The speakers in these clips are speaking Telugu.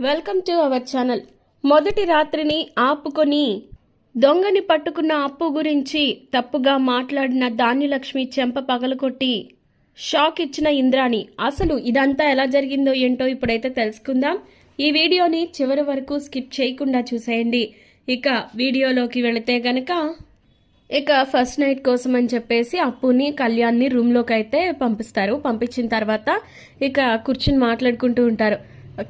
వెల్కమ్ టు అవర్ ఛానల్ మొదటి రాత్రిని ఆపుకొని దొంగని పట్టుకున్న అప్పు గురించి తప్పుగా మాట్లాడిన ధాన్యలక్ష్మి చెంప పగలకొట్టి షాక్ ఇచ్చిన ఇంద్రాణి. అసలు ఇదంతా ఎలా జరిగిందో ఏంటో ఇప్పుడైతే తెలుసుకుందాం. ఈ వీడియోని చివరి వరకు స్కిప్ చేయకుండా చూసేయండి. ఇక వీడియోలోకి వెళితే గనక ఇక ఫస్ట్ నైట్ కోసం అని చెప్పేసి అప్పుని కళ్యాణ్ని రూమ్లోకి అయితే పంపిస్తారు. పంపించిన తర్వాత ఇక కూర్చుని మాట్లాడుకుంటూ ఉంటారు.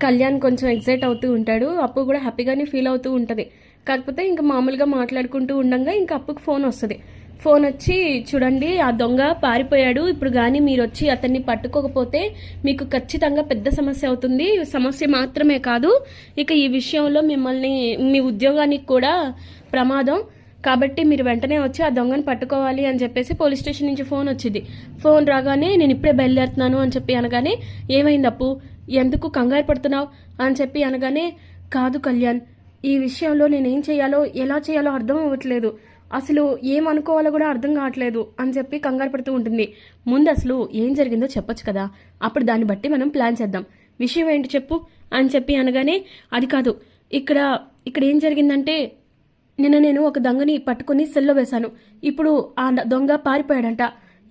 కళ్యాణ్ కొంచెం ఎగ్జైట్ అవుతూ ఉంటాడు. అప్పు కూడా హ్యాపీగానే ఫీల్ అవుతూ ఉంటుంది. కాకపోతే ఇంకా మామూలుగా మాట్లాడుకుంటూ ఉండగా ఇంకా అప్పుకి ఫోన్ వస్తుంది. ఫోన్ వచ్చి చూడండి ఆ దొంగ పారిపోయాడు. ఇప్పుడు కానీ మీరు వచ్చి అతన్ని పట్టుకోకపోతే మీకు ఖచ్చితంగా పెద్ద సమస్య అవుతుంది. సమస్య మాత్రమే కాదు ఇక ఈ విషయంలో మిమ్మల్ని మీ ఉద్యోగానికి కూడా ప్రమాదం. కాబట్టి మీరు వెంటనే వచ్చి ఆ దొంగను పట్టుకోవాలి అని చెప్పేసి పోలీస్ స్టేషన్ నుంచి ఫోన్ వచ్చింది. ఫోన్ రాగానే నేను ఇప్పుడే బయలుదేరుతున్నాను అని చెప్పి అనగానే ఏమైంది అప్పు ఎందుకు కంగారు పడుతున్నావు? అని చెప్పి అనగానే కాదు కళ్యాణ్ ఈ విషయంలో నేనేం చేయాలో ఎలా చేయాలో అర్థం అవ్వట్లేదు. అసలు ఏమనుకోవాలో కూడా అర్థం కావట్లేదు అని చెప్పి కంగారు పడుతూ ఉంటుంది. ముందు అసలు ఏం జరిగిందో చెప్పొచ్చు కదా. అప్పుడు దాన్ని బట్టి మనం ప్లాన్ చేద్దాం. విషయం ఏంటి చెప్పు అని చెప్పి అనగానే అది కాదు. ఇక్కడ ఇక్కడ ఏం జరిగిందంటే నిన్న నేను ఒక దొంగని పట్టుకుని సెల్లో వేశాను. ఇప్పుడు ఆ దొంగ పారిపోయాడంట.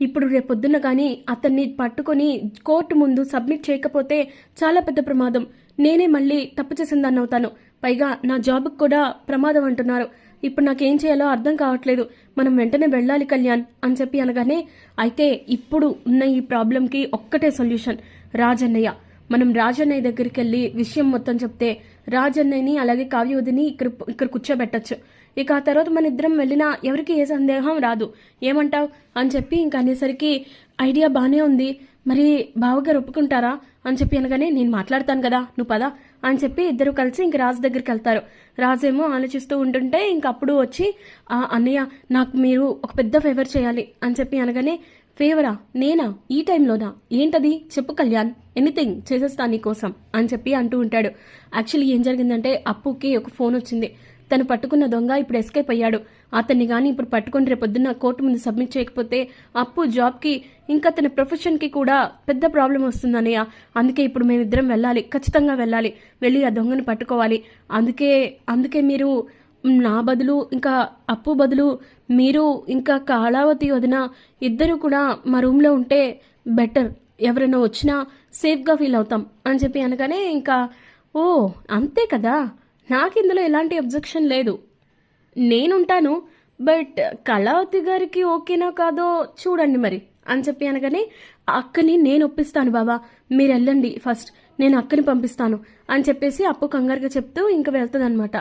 ఇప్పుడు రేపొద్దున కానీ అతన్ని పట్టుకొని కోర్టు ముందు సబ్మిట్ చేయకపోతే చాలా పెద్ద ప్రమాదం. నేనే మళ్ళీ తప్పు చేసిన దాన్ని అవుతాను పైగా నా జాబ్కి కూడా ప్రమాదం అంటున్నారు. ఇప్పుడు నాకేం చేయాలో అర్థం కావట్లేదు. మనం వెంటనే వెళ్ళాలి కళ్యాణ్ అని చెప్పి అనగానే అయితే ఇప్పుడు ఉన్న ఈ ప్రాబ్లంకి ఒక్కటే సొల్యూషన్. రాజన్నయ్య. మనం రాజన్నయ్య దగ్గరికి వెళ్ళి విషయం మొత్తం చెప్తే రాజన్నయ్యని అలాగే కావ్యవతిని ఇక్కడ ఇక్కడ కూర్చోబెట్టచ్చు. ఇక ఆ తర్వాత మన ఇద్దరం వెళ్ళినా ఎవరికి ఏ సందేహం రాదు. ఏమంటావ్? అని చెప్పి ఇంక అనేసరికి ఐడియా బాగానే ఉంది. మరి బావగారు ఒప్పుకుంటారా? అని చెప్పి అనగానే నేను మాట్లాడతాను కదా నువ్వు పదా. అని చెప్పి ఇద్దరు కలిసి ఇంక రాజు దగ్గరికి వెళ్తారు రాజేమో ఆలోచిస్తూ ఉంటుంటే ఇంక అప్పుడు వచ్చి "ఆ, అన్నయ్య నాకు మీరు ఒక పెద్ద ఫేవర్ చేయాలి. అని చెప్పి అనగానే ఫేవరా నేనా? ఈ టైంలోనా? ఏంటది? చెప్పు కళ్యాణ్ ఎనీథింగ్ చేసేస్తా నీకోసం అని చెప్పి అంటూ ఉంటాడు. యాక్చువల్లీ ఏం జరిగిందంటే అప్పుకి ఒక ఫోన్ వచ్చింది. తను పట్టుకున్న దొంగ ఇప్పుడు ఎస్కేప్ అయ్యాడు. అతన్ని కానీ ఇప్పుడు పట్టుకొని రేపొద్దున్న కోర్టు ముందు సబ్మిట్ చేయకపోతే అప్పు జాబ్కి ఇంకా తన ప్రొఫెషన్కి కూడా పెద్ద ప్రాబ్లం వస్తుందనయ్య అందుకే ఇప్పుడు మేమిద్దరం వెళ్ళాలి. ఖచ్చితంగా వెళ్ళాలి. వెళ్ళి ఆ దొంగను పట్టుకోవాలి. అందుకే అందుకే మీరు నా బదులు ఇంకా అప్పు బదులు మీరు ఇంకా కాళావతి వదిన ఇద్దరు కూడా మా రూమ్లో ఉంటే బెటర్ ఎవరైనా వచ్చినా సేఫ్గా ఫీల్ అవుతాం అని చెప్పి అనగానే ఇంకా ఓ అంతే కదా. నాకు ఇందులో ఎలాంటి అబ్జెక్షన్ లేదు. నేనుంటాను బట్ కళావతి గారికి ఓకేనా కాదో చూడండి మరి అని చెప్పి అనగానే అక్కని నేను ఒప్పిస్తాను బాబా మీరు వెళ్ళండి ఫస్ట్. నేను అక్కని పంపిస్తాను అని చెప్పేసి అప్పు కంగారుగా చెప్తూ ఇంకా వెళ్తుంది అనమాట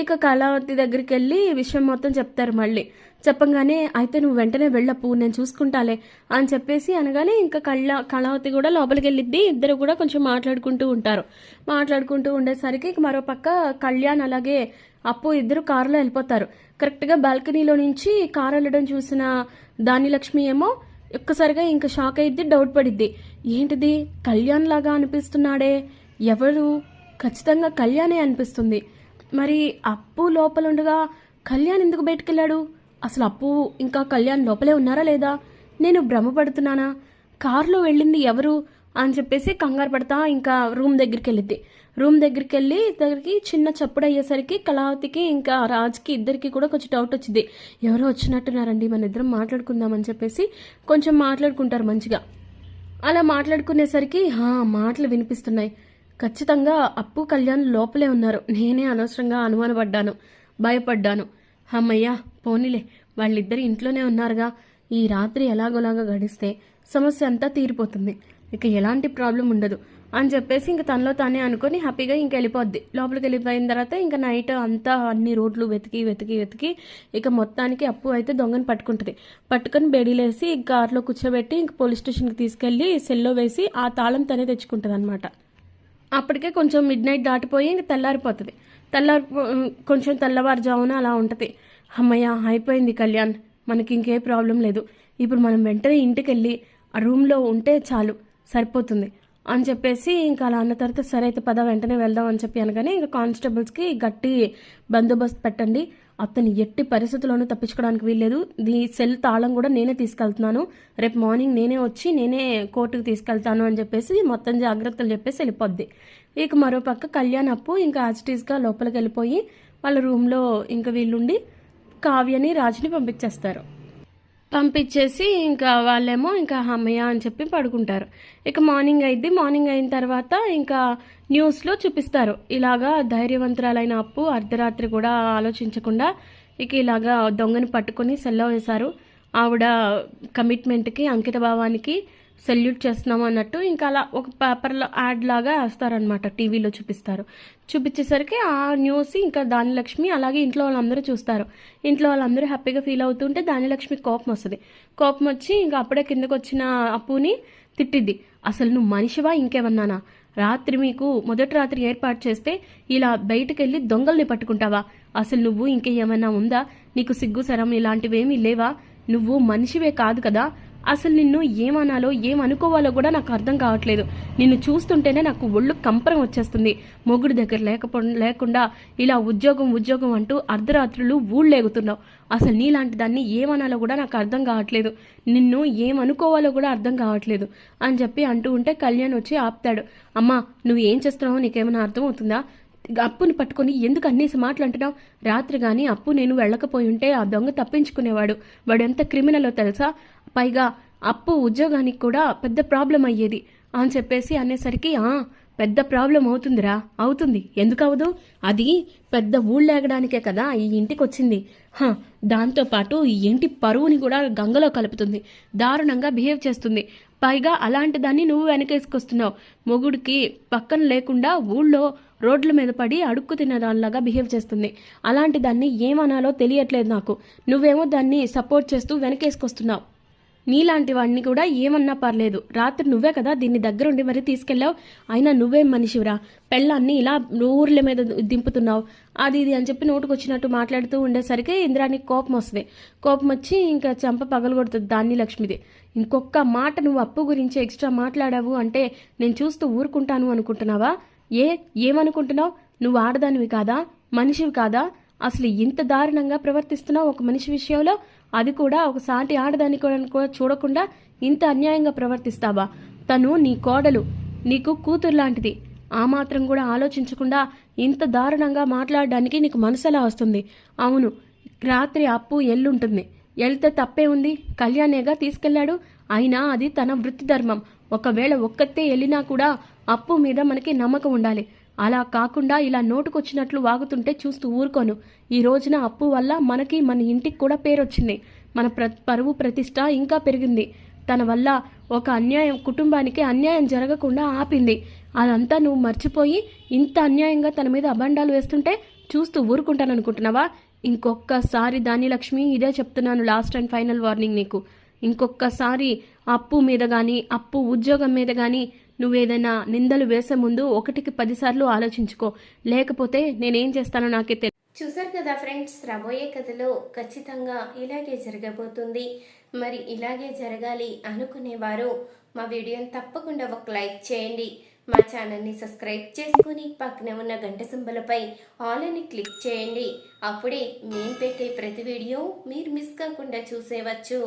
ఇక కళావతి దగ్గరికి వెళ్ళి విషయం మొత్తం చెప్తారు మళ్ళీ. చెప్పంగానే అయితే నువ్వు వెంటనే వెళ్ళప్పు నేను చూసుకుంటాలే అని చెప్పేసి అనగానే ఇంకా కళ్ళ కళావతి కూడా లోపలికి వెళ్ళిద్ది ఇద్దరు కూడా కొంచెం మాట్లాడుకుంటూ ఉంటారు. మాట్లాడుకుంటూ ఉండేసరికి ఇక మరో పక్క కళ్యాణ్ అలాగే అప్పు ఇద్దరు కారులో వెళ్ళిపోతారు. కరెక్ట్గా బాల్కనీలో నుంచి కారు వెళ్ళడం చూసిన దానిలక్ష్మి ఏమో ఒక్కసారిగా ఇంకా షాక్ అయ్యిద్ది డౌట్ పడిద్ది. ఏంటిది? కళ్యాణ్ లాగా అనిపిస్తున్నాడే. ఎవరు? ఖచ్చితంగా కళ్యాణే అనిపిస్తుంది. మరి అప్పు లోపల ఉండగా కళ్యాణ్ ఎందుకు బయటకెళ్ళాడు? అసలు అప్పు ఇంకా కళ్యాణ్ లోపలే ఉన్నారా లేదా? నేను భ్రమపడుతున్నానా? కారులో వెళ్ళింది ఎవరు? అని చెప్పేసి కంగారు పడతా ఇంకా రూమ్ దగ్గరికి వెళ్ళిద్ది రూమ్ దగ్గరికి వెళ్ళి దగ్గరికి చిన్న చప్పుడు అయ్యేసరికి కళావతికి ఇంకా రాజ్కి ఇద్దరికి కూడా కొంచెం డౌట్ వచ్చింది ఎవరో వచ్చినట్టున్నారండి మన ఇద్దరం మాట్లాడుకుందామని చెప్పేసి కొంచెం మాట్లాడుకుంటారు మంచిగా. అలా మాట్లాడుకునేసరికి హా మాటలు వినిపిస్తున్నాయి. ఖచ్చితంగా అప్పు కళ్యాణ్ లోపలే ఉన్నారు. నేనే అనవసరంగా అనుమానపడ్డాను. భయపడ్డాను. అమ్మయ్యా పోనీలే. వాళ్ళిద్దరు ఇంట్లోనే ఉన్నారుగా. ఈ రాత్రి ఎలాగోలాగా గడిస్తే సమస్య అంతా తీరిపోతుంది. ఇక ఎలాంటి ప్రాబ్లం ఉండదు. అని చెప్పేసి ఇంక తనలో తానే అనుకొని హ్యాపీగా ఇంక వెళ్ళిపోద్ది. లోపలికి వెళ్ళిపోయిన తర్వాత ఇంకా నైట్ అంతా అన్ని రోడ్లు వెతికి వెతికి వెతికి ఇక మొత్తానికి అప్పు అయితే దొంగను పట్టుకుంటుంది. పట్టుకొని బెడీలేసి కార్లో కూర్చోబెట్టి ఇంక పోలీస్ స్టేషన్కి తీసుకెళ్ళి సెల్లో వేసి ఆ తాళం తనే తెచ్చుకుంటుంది అనమాట అప్పటికే కొంచెం మిడ్ నైట్ దాటిపోయి ఇంక తెల్లారిపోతుంది. తెల్లారి కొంచెం తెల్లవారుజామున అలా ఉంటుంది. అమ్మయ్య అయిపోయింది కళ్యాణ్. మనకి ఇంకే ప్రాబ్లం లేదు. ఇప్పుడు మనం వెంటనే ఇంటికి వెళ్ళి ఆ రూమ్లో ఉంటే చాలు సరిపోతుంది. అని చెప్పేసి ఇంకా అలా అన్న తర్వాత సరే అయితే పద వెంటనే వెళ్దాం అని చెప్పి అనగానే ఇంకా కానిస్టేబుల్స్కి గట్టి బందోబస్తు పెట్టండి. అతను ఎట్టి పరిస్థితుల్లోనూ తప్పించుకోవడానికి వీల్లేదు. దీ సెల్ తాళం కూడా నేనే తీసుకెళ్తున్నాను. రేపు మార్నింగ్ నేనే వచ్చి నేనే కోర్టుకు తీసుకెళ్తాను అని చెప్పేసి మొత్తం జాగ్రత్తలు చెప్పేసి వెళ్ళిపోద్ది. ఇక మరో పక్క కళ్యాణ్ అప్పు ఇంకా యాజిటీస్గా లోపలికి వెళ్ళిపోయి వాళ్ళ రూమ్లో ఇంకా వీళ్ళుండి కావ్యని రాజుని పంపించేస్తారు. పంపించేసి ఇంకా వాళ్ళేమో ఇంకా అమ్మయ్య అని చెప్పి పడుకుంటారు. ఇక మార్నింగ్ అయింది. మార్నింగ్ అయిన తర్వాత ఇంకా న్యూస్లో చూపిస్తారు. ఇలాగా ధైర్యవంతురాలైన అప్పు అర్ధరాత్రి కూడా ఆలోచించకుండా ఇక ఇలాగా దొంగని పట్టుకొని సెల్లో వేశారు. ఆవిడ కమిట్మెంట్కి అంకిత భావానికి సెల్యూట్ చేస్తున్నాం అన్నట్టు ఇంకా అలా ఒక పేపర్లో యాడ్ లాగా వేస్తారనమాట టీవీలో చూపిస్తారు. చూపించేసరికి ఆ న్యూస్ ఇంకా దానిలక్ష్మి అలాగే ఇంట్లో వాళ్ళందరూ చూస్తారు. ఇంట్లో వాళ్ళందరూ హ్యాపీగా ఫీల్ అవుతుంటే దానిలక్ష్మి కోపం వస్తుంది. కోపం వచ్చి ఇంకా అప్పుడే కిందకు వచ్చిన అప్పుని తిట్టిద్ది. అసలు నువ్వు మనిషివా ఇంకేమన్నానా? రాత్రి మీకు మొదటి రాత్రి ఏర్పాటు చేస్తే ఇలా బయటకెళ్ళి దొంగల్ని పట్టుకుంటావా? అసలు నువ్వు ఇంకేమైనా ఉందా? నీకు సిగ్గు సరం ఇలాంటివేమీ లేవా? నువ్వు మనిషివే కాదు కదా? అసలు నిన్ను ఏమనాలో ఏమనుకోవాలో కూడా నాకు అర్థం కావట్లేదు. నిన్ను చూస్తుంటేనే నాకు ఒళ్ళు కంపరం వచ్చేస్తుంది. మొగుడు దగ్గర లేకపో లేకుండా ఇలా ఉద్యోగం ఉద్యోగం అంటూ అర్ధరాత్రులు ఊళ్ళేగుతున్నావు. అసలు నీలాంటి దాన్ని ఏమనాలో కూడా నాకు అర్థం కావట్లేదు. నిన్ను ఏమనుకోవాలో కూడా అర్థం కావట్లేదు. అని చెప్పి అంటూ ఉంటే కళ్యాణ్ వచ్చి ఆపుతాడు. అమ్మా నువ్వు ఏం చేస్తున్నావో నీకేమైనా అర్థం అవుతుందా అప్పుని పట్టుకొని ఎందుకు అన్నేసి మాటలు అంటున్నావు రాత్రి కానీ అప్పు నేను వెళ్ళకపోయి ఉంటే ఆ దొంగ తప్పించుకునేవాడు. వాడు ఎంత క్రిమినలో తెలుసా? పైగా అప్పు ఉద్యోగానికి కూడా పెద్ద ప్రాబ్లం అయ్యేది. అని చెప్పేసి అనేసరికి ఆ పెద్ద ప్రాబ్లం అవుతుందిరా. అవుతుంది. ఎందుకు అవదు అది పెద్ద ఊళ్ళేగడానికే కదా ఈ ఇంటికి వచ్చింది దాంతోపాటు ఏంటి ఇంటి పరువుని కూడా గంగలో కలుపుతుంది. దారుణంగా బిహేవ్ చేస్తుంది. పైగా అలాంటి దాన్ని నువ్వు వెనకేసుకొస్తున్నావు. మొగుడికి పక్కన లేకుండా ఊళ్ళో రోడ్ల మీద పడి అడుక్కు తినే దానిలాగా బిహేవ్ చేస్తుంది. అలాంటి దాన్ని ఏమనాలో తెలియట్లేదు నాకు. నువ్వేమో దాన్ని సపోర్ట్ చేస్తూ వెనకేసుకొస్తున్నావు. నీలాంటి వాడిని కూడా ఏమన్నా పర్లేదు. రాత్రి నువ్వే కదా దీన్ని దగ్గరుండి మరి తీసుకెళ్ళావు? అయినా నువ్వేం మనిషివిరా. పెళ్ళాన్ని ఇలా ఊర్ల మీద దింపుతున్నావు. అది ఇది అని చెప్పి నోటుకొచ్చినట్టు మాట్లాడుతూ ఉండేసరికి ఇంద్రానికి కోపం వస్తుంది. కోపం వచ్చి ఇంకా చంప పగలగొడుతుంది దాన్ని లక్ష్మిది. ఇంకొక మాట నువ్వు అప్పు గురించి ఎక్స్ట్రా మాట్లాడావు అంటే నేను చూస్తూ ఊరుకుంటాను అనుకుంటున్నావా? ఏ? ఏమనుకుంటున్నావు? నువ్వు ఆడదానివి కాదా? మనిషివి కాదా? అసలు ఇంత దారుణంగా ప్రవర్తిస్తున్నావు ఒక మనిషి విషయంలో? అది కూడా ఒకసారి ఆడదాని ఆడదాన్ని కూడా కూడా చూడకుండా ఇంత అన్యాయంగా ప్రవర్తిస్తావా? తను నీ కోడలు నీకు కూతురు లాంటిది. ఆ మాత్రం కూడా ఆలోచించకుండా ఇంత దారుణంగా మాట్లాడడానికి నీకు మనసెలా వస్తుంది? అవును రాత్రి అప్పు ఎల్లుంటుంది. వెళ్తే తప్పే ఉంది. కళ్యాణేగా తీసుకెళ్ళాడు. అయినా అది తన వృత్తి ధర్మం. ఒకవేళ ఒక్కతే వెళ్ళినా కూడా అప్పు మీద మనకి నమ్మకం ఉండాలి. అలా కాకుండా ఇలా నోటుకొచ్చినట్లు వాగుతుంటే చూస్తూ ఊరుకోను. ఈ రోజున అప్పు వల్ల మనకి మన ఇంటికి కూడా పేరొచ్చింది. మన ప్ర పరువు ప్రతిష్ట ఇంకా పెరిగింది. తన వల్ల ఒక అన్యాయం కుటుంబానికి అన్యాయం జరగకుండా ఆపింది. అదంతా నువ్వు మర్చిపోయి ఇంత అన్యాయంగా తన మీద అబండాలు వేస్తుంటే చూస్తూ ఊరుకుంటాననుకుంటున్నావా? ఇంకొక్కసారి ధాన్యలక్ష్మి ఇదే చెప్తున్నాను లాస్ట్ అండ్ ఫైనల్ వార్నింగ్ నీకు. ఇంకొక్కసారి అప్పు మీద కానీ అప్పు ఉద్యోగం మీద కానీ నువ్వేదైనా నిందలు వేసే ముందు ఒకటికి పదిసార్లు ఆలోచించుకో. లేకపోతే నేనేం చేస్తానో నాకే తెలియదు చూసారు కదా ఫ్రెండ్స్ రాబోయే కథలో ఖచ్చితంగా ఇలాగే జరగబోతుంది. మరి ఇలాగే జరగాలి అనుకునేవారు మా వీడియోని తప్పకుండా ఒక లైక్ చేయండి. మా ఛానల్ని సబ్స్క్రైబ్ చేసుకుని పక్కనే ఉన్న గంట సింబలపై ఆల్ అని క్లిక్ చేయండి. అప్పుడే మేము పెట్టే ప్రతి వీడియో మీరు మిస్ కాకుండా చూసేవచ్చు.